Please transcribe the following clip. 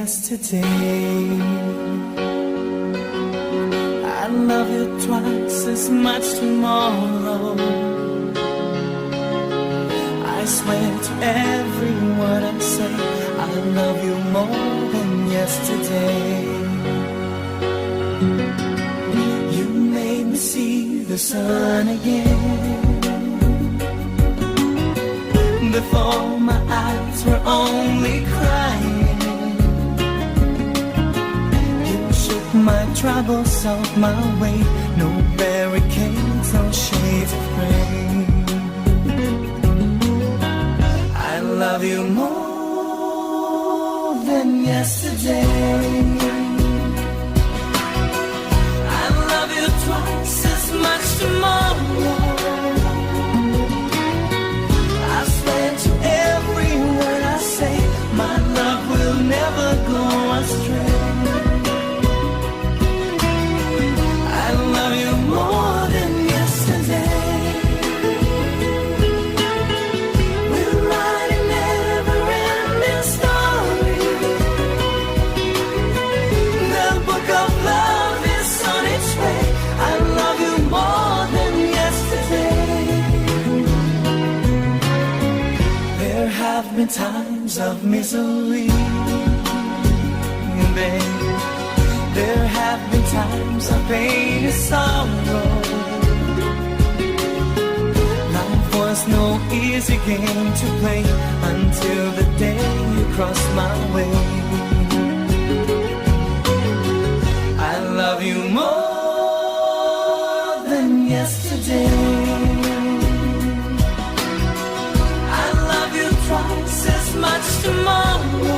yesterday. I love you twice as much tomorrow. I swear to every word I say, I love you more than yesterday. You made me see the sun again. Troubles off my way. No barricades, no shades of gray. I love you more than yesterday. Been times of misery, babe. There have been times of pain and sorrow. Life was no easy game to play until the day you crossed my way. I love you more than yesterday. Much tomorrow.